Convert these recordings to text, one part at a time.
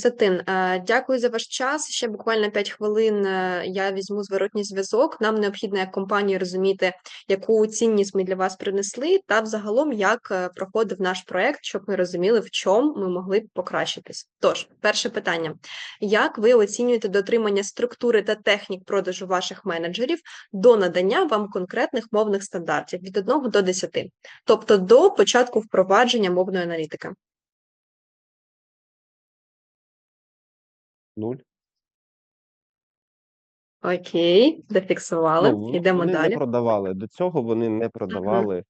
Костянтин, е, дякую за ваш час. Ще буквально 5 хвилин е, я візьму зворотній зв'язок. Нам необхідно як компанії розуміти, яку цінність ми для вас принесли, та взагалом як е, проходив наш проект, щоб ми розуміли, в чому ми могли б покращитись. Тож, перше питання: як ви оцінюєте дотримання структури та технік продажу ваших менеджерів до надання вам конкретних мовних стандартів від 1 до 10, тобто до початку впровадження мовної аналітики? Нуль. Окей, зафіксували. Ну, Йдемо вони далі. не продавали. До цього вони не продавали.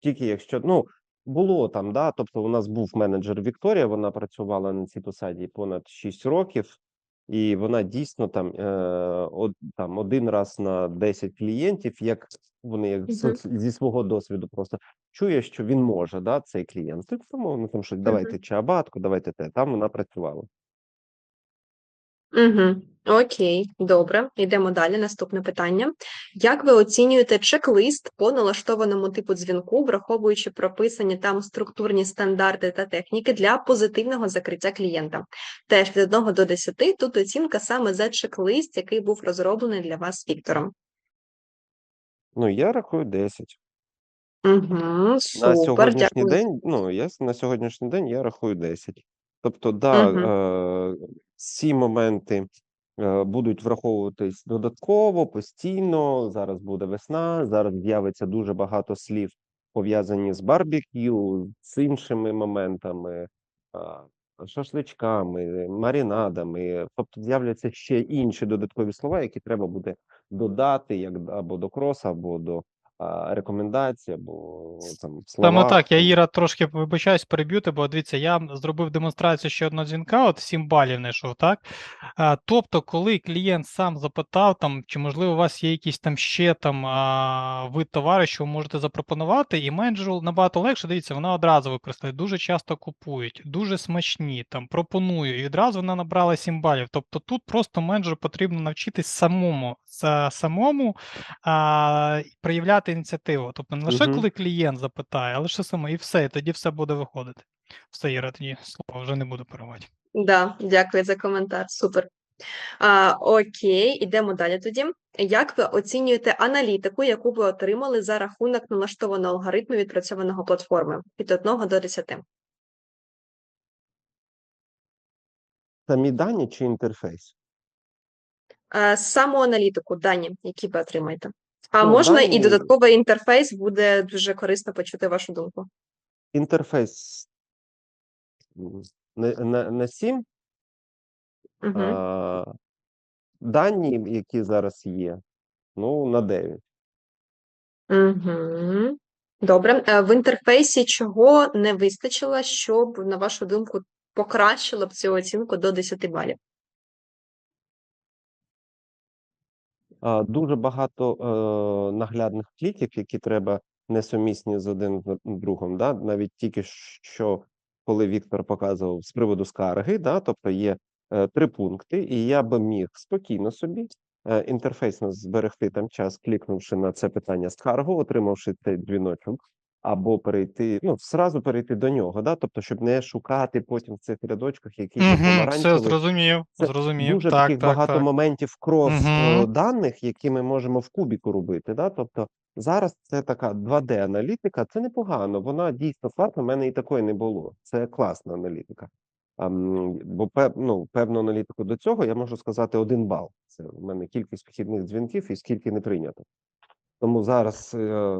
Тільки якщо, ну, було там, да, тобто у нас був менеджер Вікторія, вона працювала на цій посаді понад 6 років, і вона дійсно там, е, од, там один раз на 10 клієнтів, як вони як з- Мгм. зі свого досвіду просто чує, що він може, да, цей клієнт. Так тому ну, там що давайте чи абатку, давайте те. Там вона працювала. Угу. Окей, добре. Йдемо далі. Наступне питання. Як ви оцінюєте чек-лист по налаштованому типу дзвінку, враховуючи прописані там структурні стандарти та техніки для позитивного закриття клієнта? Теж від 1 до 10 тут оцінка саме за чек-лист, який був розроблений для вас Віктором. Ну, я рахую 10. Угу, На супер, сьогоднішній дякую. день, ну, я с- на сьогоднішній день я рахую 10. Тобто, да, Мгм. е, ці моменти е, будуть враховуватись додатково, постійно. Зараз буде весна, зараз з'явиться дуже багато слів, пов'язані з барбекю, з іншими моментами, шашличками, маринадами. Тобто з'являться ще інші додаткові слова, які треба буде додати, як або до кроса, або до а, рекомендацій, або там в Саме так, я Іра трошки вибачаюсь, переб'юти, бо дивіться, я зробив демонстрацію ще одного дзвінка, от 7 балів знайшов, так? А, тобто, коли клієнт сам запитав, там, чи можливо у вас є якісь там ще там а, вид товару, що ви можете запропонувати, і менеджеру набагато легше, дивіться, вона одразу використає, дуже часто купують, дуже смачні, там, пропоную, і одразу вона набрала 7 балів. Тобто тут просто менеджеру потрібно навчитись самому, самому а, проявляти ініціативу. Тобто не лише Мгм. коли клієнт запитає, а лише саме, і все, і тоді все буде виходити. Все, Іра, тоді слово вже не буду переривати. Да, дякую за коментар. Супер. А, окей, ідемо далі тоді. Як ви оцінюєте аналітику, яку ви отримали за рахунок налаштованого алгоритму відпрацьованого платформи від 1 до 10? Самі дані чи інтерфейс? А, саму аналітику, дані, які ви отримаєте. А Ну, можна і додатковий інтерфейс, буде дуже корисно почути вашу думку. Інтерфейс на, на, на 7, Угу. а, дані, які зараз є, ну, на 9. Угу. Добре. Е, В інтерфейсі чого не вистачило, щоб, на вашу думку, покращило б цю оцінку до 10 балів? Дуже багато е, наглядних кліків, які треба несумісні з один другом. Да? Навіть тільки що, коли Віктор показував з приводу скарги, да? тобто є е, три пункти, і я би міг спокійно собі е, інтерфейсно зберегти там час, клікнувши на це питання скаргу, отримавши цей дзвіночок, або перейти, ну, зразу перейти до нього, да? тобто, щоб не шукати потім в цих рядочках якийсь Угу, все зрозумів, Це зрозумів. Дуже так, таких так, багато так. моментів крос е, даних, які ми можемо в кубіку робити. Да? Тобто зараз це така 2D-аналітика, це непогано. Вона дійсно класна. У мене і такої не було. Це класна аналітика. А, бо пев, ну, певну аналітику до цього я можу сказати один бал. Це в мене кількість вхідних дзвінків і скільки не прийнято. Тому зараз, е,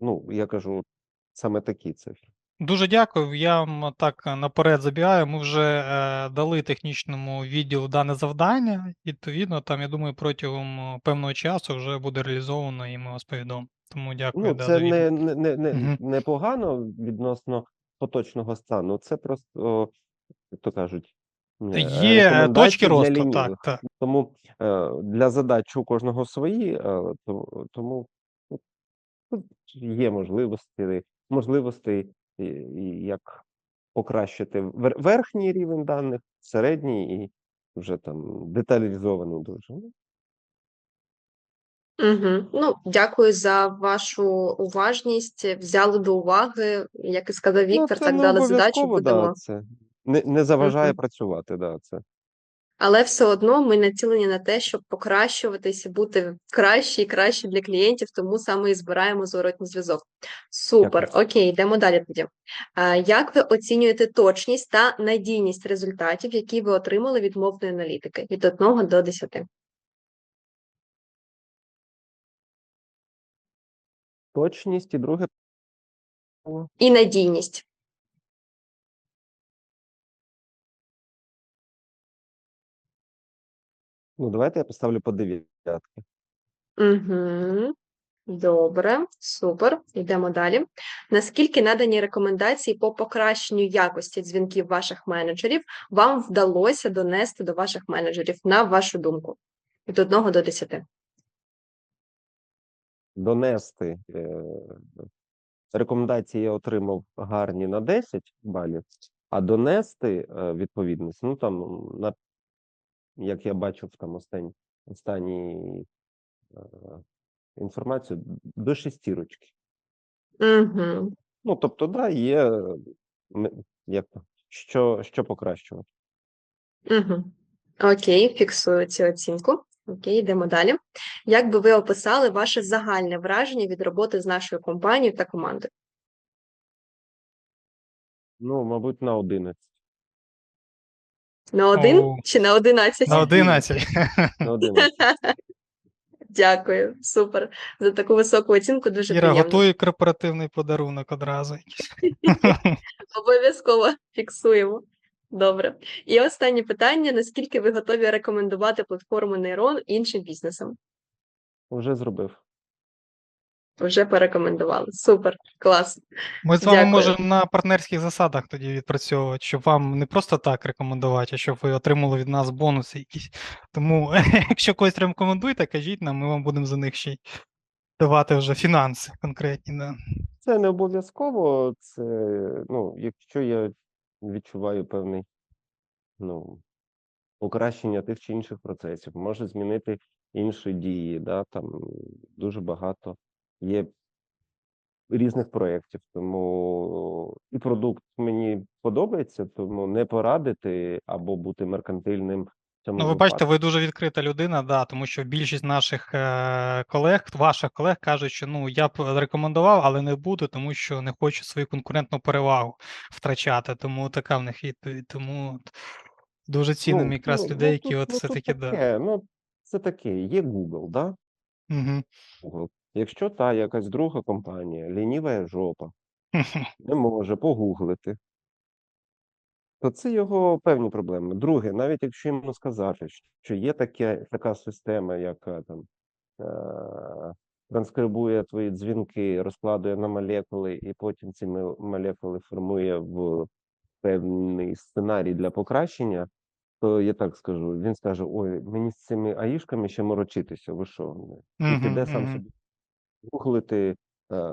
ну я кажу, саме такі цифри. Дуже дякую. Я вам так е, наперед забігаю. Ми вже е, дали технічному відділу дане завдання. Відповідно, там, я думаю, протягом певного часу вже буде реалізовано і ми вас повідомимо. Тому дякую Ну, да, це не, не, не, не, Мгм. непогано відносно поточного стану. Це просто, як то кажуть, е, Є точки росту, так, так. Тому е, для задач у кожного свої, е, тому тут є можливості, можливості як покращити верхній рівень даних, середній і вже там деталізований дуже. Ну, Угу. Ну, дякую за вашу уважність. Взяли до уваги, як і сказав Ну, Віктор, це так дали задачу, обов'язково, да, це Не, не заважає Мгм. працювати, да, це. Але все одно ми націлені на те, щоб покращуватися, бути краще і краще для клієнтів, тому саме і збираємо зворотній зв'язок. Супер, Дякую. окей, йдемо далі тоді. А, Як ви оцінюєте точність та надійність результатів, які ви отримали від мовної аналітики від 1 до 10? Точність і друге І надійність. Ну, давайте я поставлю по дев'ятки. Угу. Добре, супер. Йдемо далі. Наскільки надані рекомендації по покращенню якості дзвінків ваших менеджерів вам вдалося донести до ваших менеджерів, на вашу думку? Від 1 до 10. Донести е, рекомендації я отримав гарні на 10 балів, а донести е, відповідність, ну там, на, як я бачив там останні, останні е, інформацію, до шестірочки. Угу. Ну, тобто, да, є як то, що, що покращувати. Угу. Окей, фіксую цю оцінку. Окей, йдемо далі. Як би ви описали ваше загальне враження від роботи з нашою компанією та командою? Ну, мабуть, на 11. На один О. чи на 11? На 11. На 11. Дякую, супер. За таку високу оцінку дуже Іра, приємно. готує корпоративний подарунок одразу. Обов'язково фіксуємо. Добре. І останнє питання: наскільки ви готові рекомендувати платформу Нейрон іншим бізнесам? Вже зробив. Вже порекомендували. Супер, клас. Ми з вами Дякую. можемо на партнерських засадах тоді відпрацьовувати, щоб вам не просто так рекомендувати, а щоб ви отримали від нас бонуси якісь. Тому, якщо когось рекомендуєте, кажіть нам, ми вам будемо за них ще й давати вже фінанси конкретні. Да. Це не обов'язково. Це, ну, якщо я відчуваю певний, ну, покращення тих чи інших процесів, може змінити інші дії, да, там дуже багато є різних проєктів, тому і продукт мені подобається, тому не порадити або бути меркантильним. цьому Ну, ви бачите, ви дуже відкрита людина, да, тому що більшість наших е, колег, ваших колег кажуть, що ну я б рекомендував, але не буду, тому що не хочу свою конкурентну перевагу втрачати. Тому така в них відповідь. Тому дуже цінним якраз людей, які тут- от ну, все-таки да. Ну, це таке, є Google, да? Угу. Google. Якщо та якась друга компанія, лінива жопа, не може погуглити, то це його певні проблеми. Друге, навіть якщо йому сказати, що є таке, така система, яка там е- транскрибує твої дзвінки, розкладує на молекули, і потім ці молекули формує в певний сценарій для покращення, то я так скажу: він скаже: Ой, мені з цими аїшками ще морочитися, ви що? І піде сам собі гуглити е,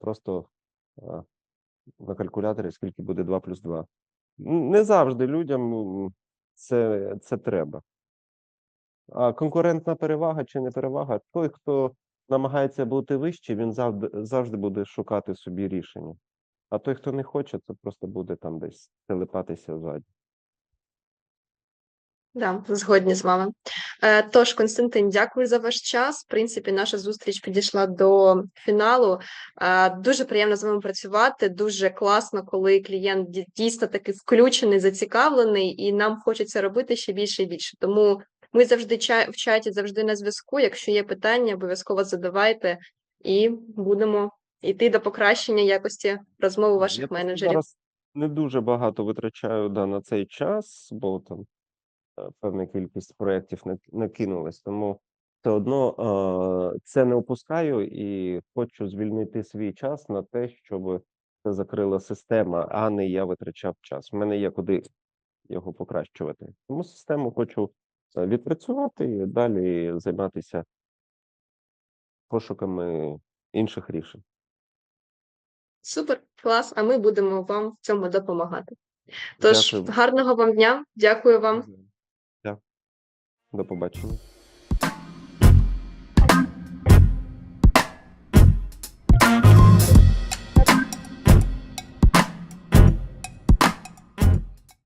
просто е, на калькуляторі, скільки буде 2 плюс 2. Не завжди людям це, це треба. А конкурентна перевага чи не перевага, той, хто намагається бути вище, він завжди, завжди буде шукати собі рішення. А той, хто не хоче, це просто буде там десь телепатися ззаді. Да, згодні з вами. Е, Тож, Константин, дякую за ваш час. В принципі, наша зустріч підійшла до фіналу. Е, Дуже приємно з вами працювати. Дуже класно, коли клієнт дійсно таки включений, зацікавлений, і нам хочеться робити ще більше і більше. Тому ми завжди в чаті, завжди на зв'язку. Якщо є питання, обов'язково задавайте і будемо йти до покращення якості розмови ваших просто менеджерів. зараз не дуже багато витрачаю да, на цей час, бо там певна кількість проєктів нак- накинулась, тому все одно е, це не опускаю і хочу звільнити свій час на те, щоб це закрила система, а не я витрачав час. У мене є куди його покращувати. Тому систему хочу е, відпрацювати і далі займатися пошуками інших рішень. Супер, клас. А ми будемо вам в цьому допомагати. Тож, Дякую. гарного вам дня. Дякую вам. До побачення.